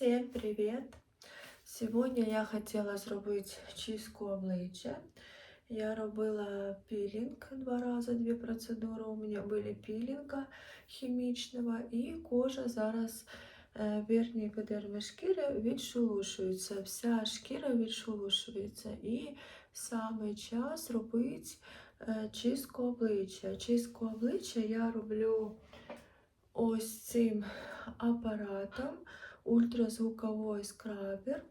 Всем привет! Сьогодні я хотіла зробити чистку обличчя. Я робила пілінг два рази, дві процедури. У мене були пілінга хімічного і кожа зараз е, верхній епідерми шкіри відшелушується. Вся шкіра відшелушується. І саме час робити е, чистку обличчя. Чистку обличчя я роблю ось цим апаратом ультразвуковий скрабер.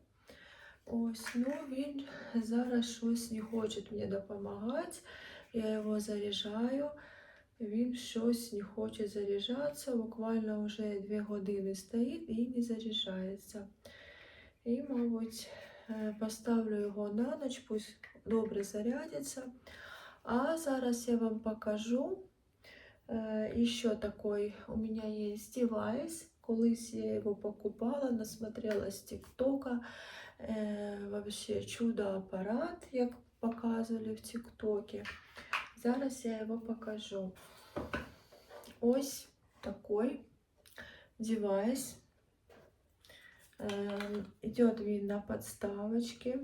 Ось, ну він зараз щось не хоче мені допомагати. Я його заряджаю. Він щось не хоче заряджатися. Буквально вже 2 години стоїть і не заряджається. І, мабуть, е, поставлю його на ніч, пусть добре зарядиться. А зараз я вам покажу. Еще такой у меня есть девайс. Колись я его покупала, насмотрелась ТикТока. Э, вообще чудо-апарат, як показували в ТикТоке. Зараз я його покажу. Ось такой девайс. Э, Идет він на подставочке.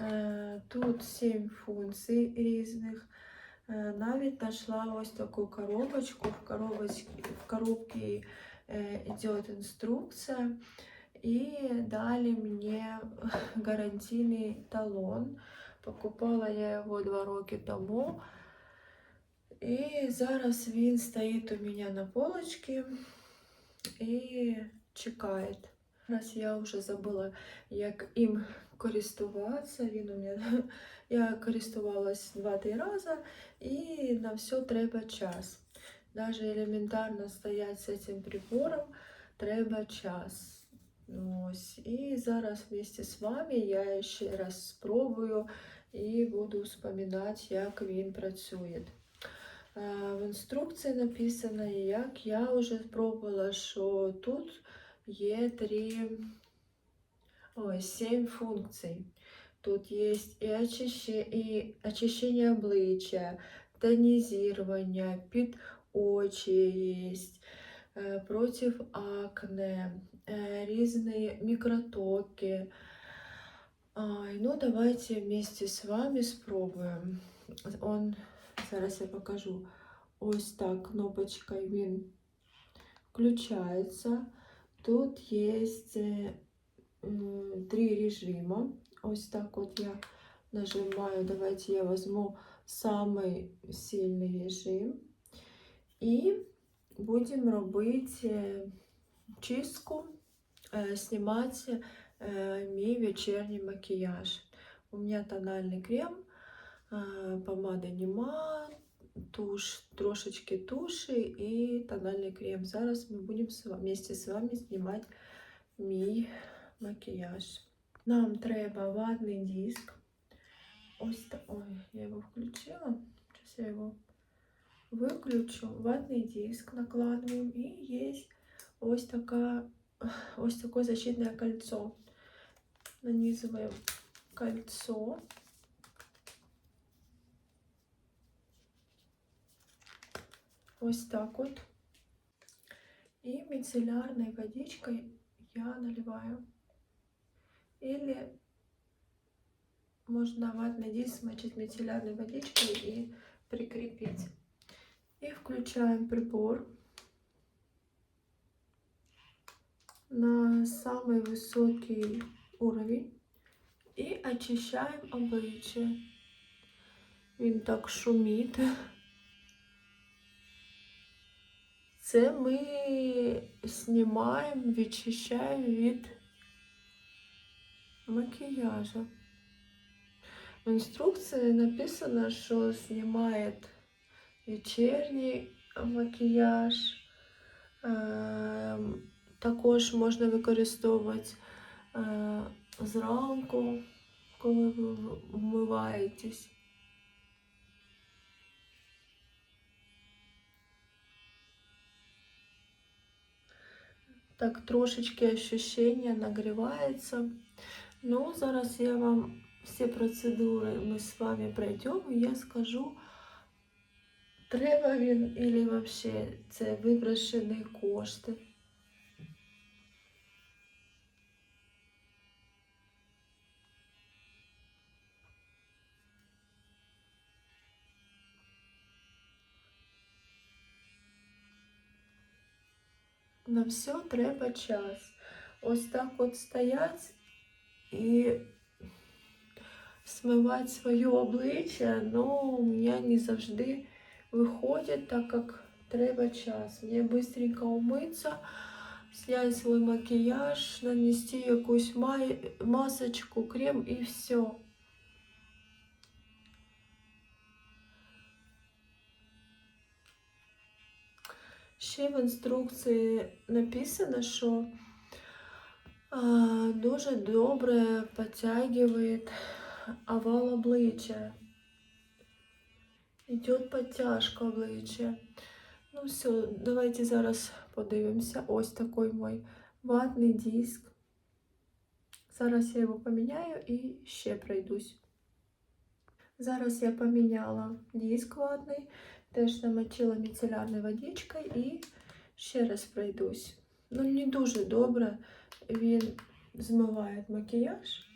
Э, Тут 7 функцій різних. Е, Навіть знайшла ось таку коробочку. В коробочці, в коробці йде інструкція. І дали мені гарантійний талон. Покупала я його два роки тому. І зараз він стоїть у мене на полочці і чекає. Зараз я вже забула, як їм користуватися. Він у мене я користувалась два-три рази, і на все треба час. Даже елементарно стоять з цим прибором треба час. Ось. І зараз вместе з вами я ще раз спробую і буду вспоминати, як він працює. Е, В інструкції написано, як я вже спробувала, що тут є три, ой, сім функцій. Тут есть и очищение, и очищение обличия, тонизирование, під очі есть, э, против акне, э, різні мікротоки. Ай, ну, давайте вместе з вами спробуємо. Он, зараз я покажу. Ось так кнопочкою він включається. Тут є е, м, три режима. Ось так вот я нажимаю. Давайте я возьму самый сильный режим. І будемо робити е, чистку, е, знімати е, мій вечірній макіяж. У мене тональний крем, е, помади нема, туш, трошечки туші і тональний крем. Зараз ми будемо з ва- вместе з вами знімати мій макіяж. Нам треба ватний диск. Ось так. Ой, я його включила. Зараз я його виключу. Ватний диск накладуємо. І є ось така, ось таке защитне кольцо. Нанизуємо кольцо. Ось так от. І міцелярною водичкою я наливаю. Или можно ватный диск смочить мицеллярной водичкой и прикрепить. И включаем прибор на самый высокий уровень и очищаем обличие. Він так шумить. Це ми знімаємо, відчищаємо від макияжа. В інструкції написано, що знімає вечірній макіяж. Ем, Також можна використовувати е, зранку, коли ви вмиваєтесь. Так трошечки ощущення нагрівається. Ну, зараз я вам все процедуры ми з вами пройдем, я скажу, треба він или вообще це виброшені кошти. На все треба час. Ось так от стоять і смивати своє обличчя, ну, у мене не завжди виходить, так як треба час. Мені быстренько умитися, зняти свій макіяж, нанести якусь май... масочку, крем і все. Ще в інструкції написано, що дуже добре підтягує овал обличчя. Идет подтяжка обличчя. Ну все, давайте зараз подивимося. Ось такий мой ватний диск. Зараз я його поміняю і ще пройдусь. Зараз я поміняла диск ватний, теж намочила міцелярною водичкою і ще раз пройдусь. Ну, не дуже добре він змиває макіяж.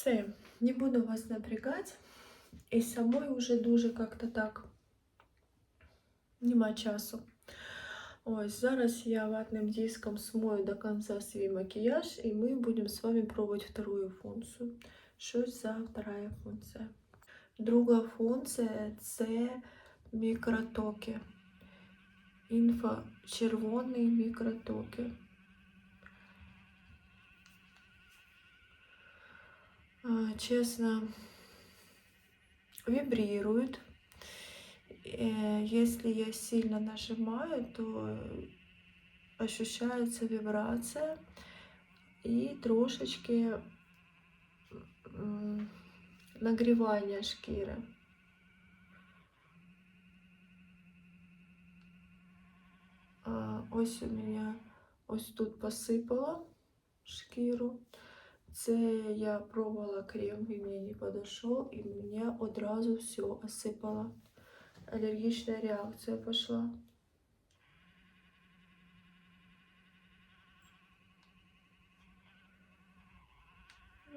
Все, не буду вас напрягать. І самой уже дуже как-то так нема часу. Ось, зараз я ватним диском смою до конца свій макіяж, і ми будемо з вами пробувати вторую функцію. Що за вторая функція? Друга функція це мікротоки. Інфочервоні мікротоки. Честно, вибрирует. Э, Если я сильно нажимаю, то ощущается вибрация и трошечки м, нагрівання шкіри. А, Ось у мене ось тут посипало шкіру. Це я пробувала крем, він мені не подошел, і мене одразу все осипало. Аллергічна реакція пошла.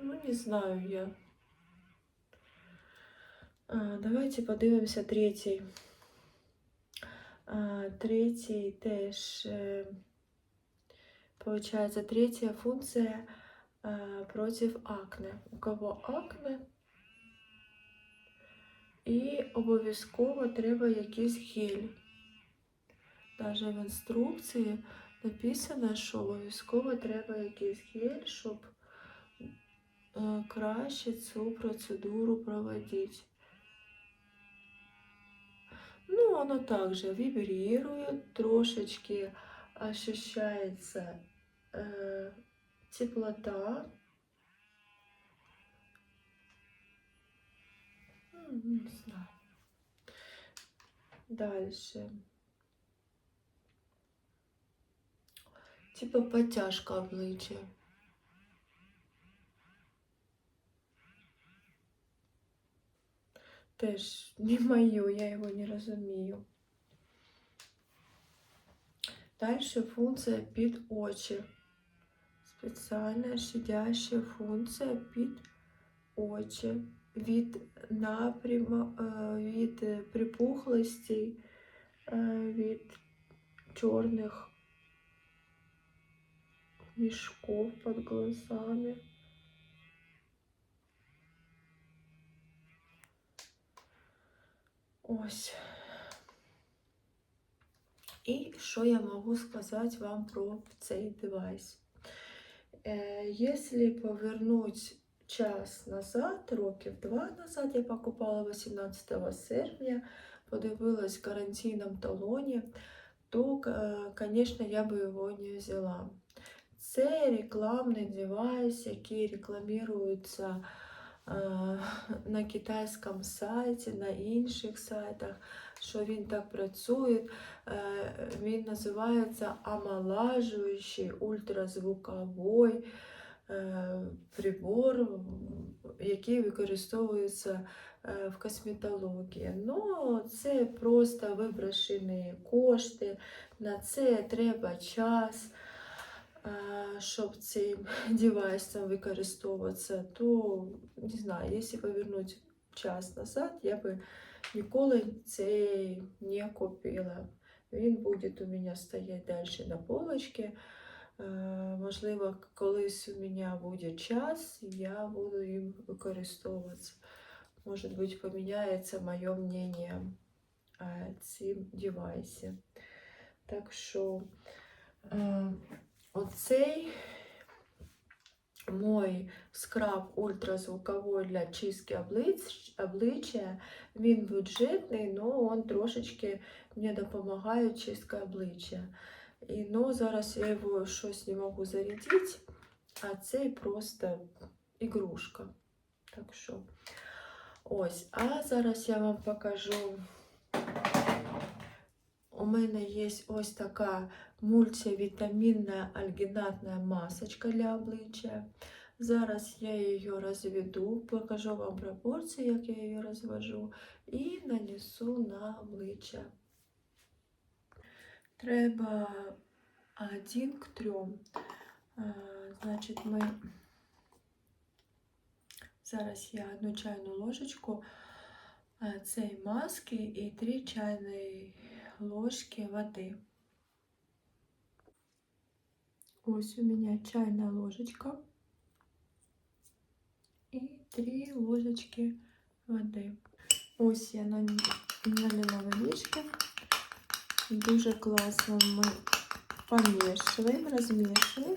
Ну, не знаю я. А, давайте подивимося третій. А, третій теж, е, получается, третья функция э, против акне. У кого акне, і обов'язково треба якийсь гель. Навіть в інструкції написано, що обов'язково треба якийсь гель, щоб е, краще цю процедуру проводити. Ну, воно также вибрирует, трошечки ощущается э, теплота. Не знаю. Дальше. Типа подтяжка обличчя. Теж не моє, я його не розумію. Далі функція під очі. Спеціальна щадяща функція під очі. Від напряма, е, від припухлостей, від чорних мішков під глазами. Ось. І що я можу сказати вам про цей девайс? Е, Якщо повернути час назад, років два назад, я покупала 18 серпня, подивилась в карантинному талоні, то, звісно, я би його не взяла. Це рекламний девайс, який рекламується на китайському сайті, на інших сайтах, що він так працює. Е, Він називається омолажуючий ультразвуковий е, прибор, який використовується е, в косметології. Ну, це просто виброшені кошти, на це треба час. Е, Щоб цим девайсом використовуватися, то не знаю, якщо повернути час назад, я би ніколи цей не купила. Він буде у мене стояти далі на полочці. Е, Можливо, колись у мене буде час, я буду їм використовуватися. Може бути, поміняється моє мнение о цим девайсі. Так що е, оцей мой скраб ультразвуковий для чистки облич, обличчя, він бюджетний, але він трошечки мені допомагає чистка обличчя. І ну, зараз я його щось не можу зарядити, а цей просто ігрушка. Так що ось. А зараз я вам покажу. У мене є ось така мультивітамінна альгінатна масочка для обличчя. Зараз я її розведу, покажу вам пропорції, як я її розвожу, і нанесу на обличчя. Треба один к трьом. Значить, ми зараз я одну чайну ложечку цієї маски і 3 чайні ложки води. Ось у меня чайная ложечка і 3 ложечки води. Ось я налила водички. Дуже класно ми помішуємо, розмішуємо.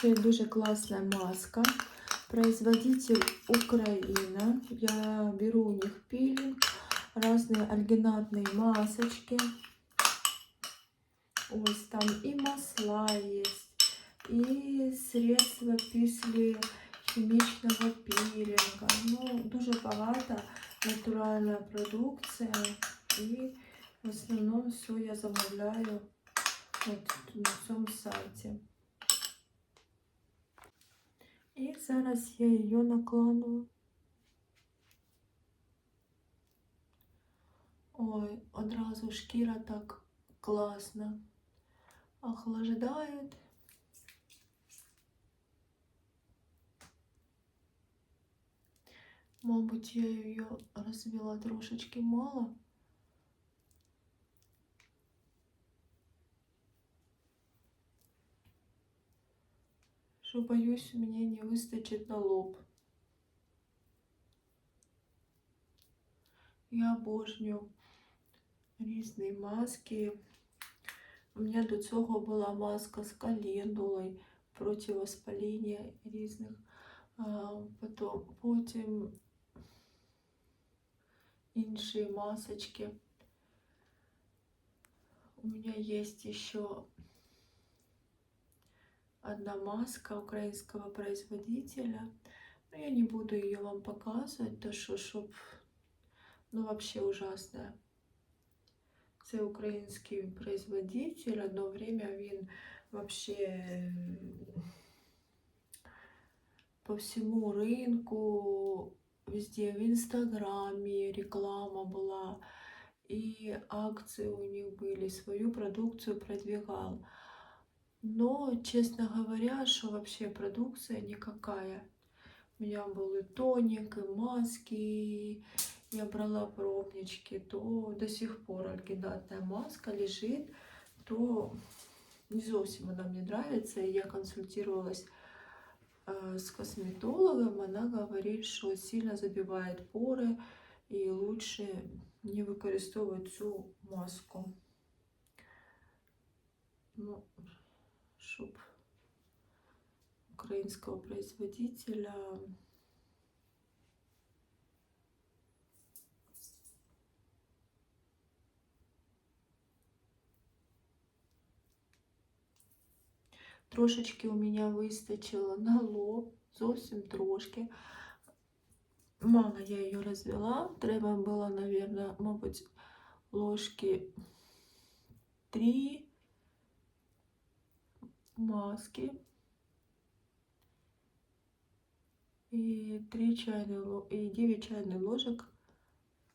Це дуже класна маска. Производитель Украина. Я беру у них пилинг, разные альгинатные масочки. Ось там и масла есть, и средства після хімічного пілінга. Ну, дуже багато натуральна продукція. І в основному все я замовляю от на цьому сайті. І зараз я її накладу. Ой, одразу шкіра так класно охлаждает. Мабуть, я її розвела трошечки мало. Що боюсь, мені не вистачить на лоб. Я обожнюю різні маски. У мене до цього була маска з календулою проти воспаління різних. А, потом, потім інші масочки. У меня есть еще одна маска украинского производителя. Но я не буду ее вам показывать, то что, чтоб, ну вообще ужасная. Це український производитель, одно время він вообще по всему рынку, везде в Инстаграме реклама была, и акции у них были, свою продукцию продвигал. Но, честно говоря, что вообще продукция никакая. У меня был и тоник, и маски, я брала пробнички, то до сих пор альгинатная маска лежит, то не зовсім вона мне нравится. И я консультировалась э, с косметологом, она говорит, что сильно забивает поры и лучше не використовувати цю маску. Ну, щоб українського производителя Трошечки у мене вистачило на лоб, зовсім трошки. Мало я її розвела. Треба було, мабуть, ложки 3 маски и 3 чайные и 9 чайных ложек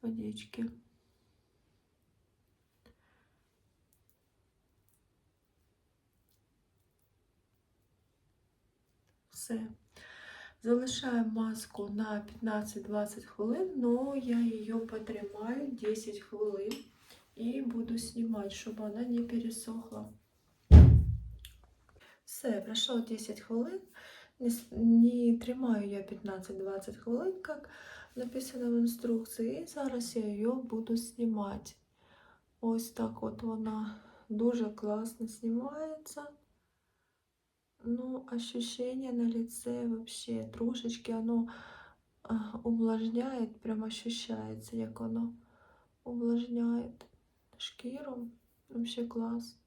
водички. Все. Залишаємо маску на 15-20 хвилин, але я її потримаю 10 хвилин і буду знімати, щоб вона не пересохла. Все, пройшло 10 хвилин. Не, не тримаю я 15-20 хвилин, як написано в інструкції. І зараз я її буду знімати. Ось так от вона дуже класно знімається. Ну, ощущение на лице вообще трошечки оно увлажняет, прям ощущается, як оно увлажняет шкіру. Вообще класс.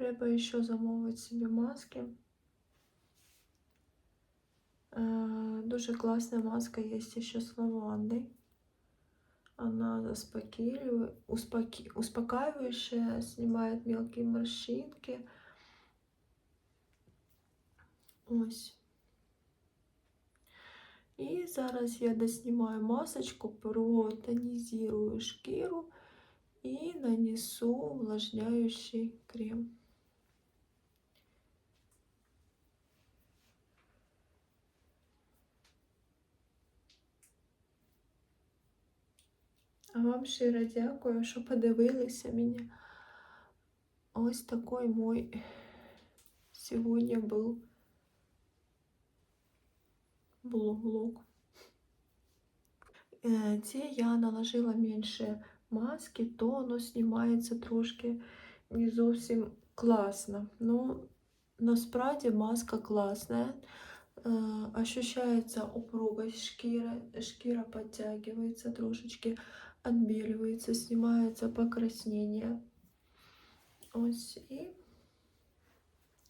Треба ще замовити собі маски. Е, Дуже класна маска є ще з лавандой. Она заспокаивает, успоки, успокаивающая, снимает мелкие морщинки. Ось. І зараз я доснімаю масочку, протонизирую шкіру і нанесу увлажняющий крем. А вам щиро дякую, що подивилися мене. Ось такой мой сьогодні був влог. Е, Ці я наложила менше маски, то воно знімається трошки не зовсім класно. Ну, насправді маска класна. Е, Ощущається упругость шкіри, шкіра підтягується трошечки, отбеливается, снимается покраснение. Ось і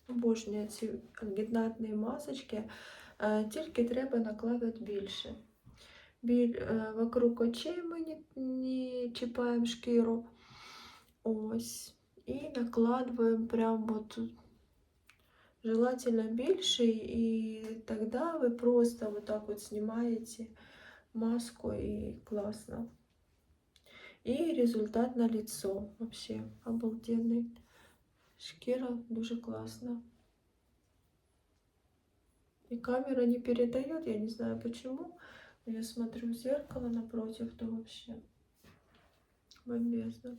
обожнюю ці гіднатні масочки, Е, тільки треба накладати більше. Біль, е, вокруг очей ми не, не чіпаємо шкіру. Ось. І накладываем прям вот желательно більше, і тоді ви просто вот так вот снимаете маску і класно. І результат на лицо вообще обалденный. Шкіра дуже класна. И камера не передает, я не знаю почему. Но я смотрю в зеркало напротив, то вообще бомбезно.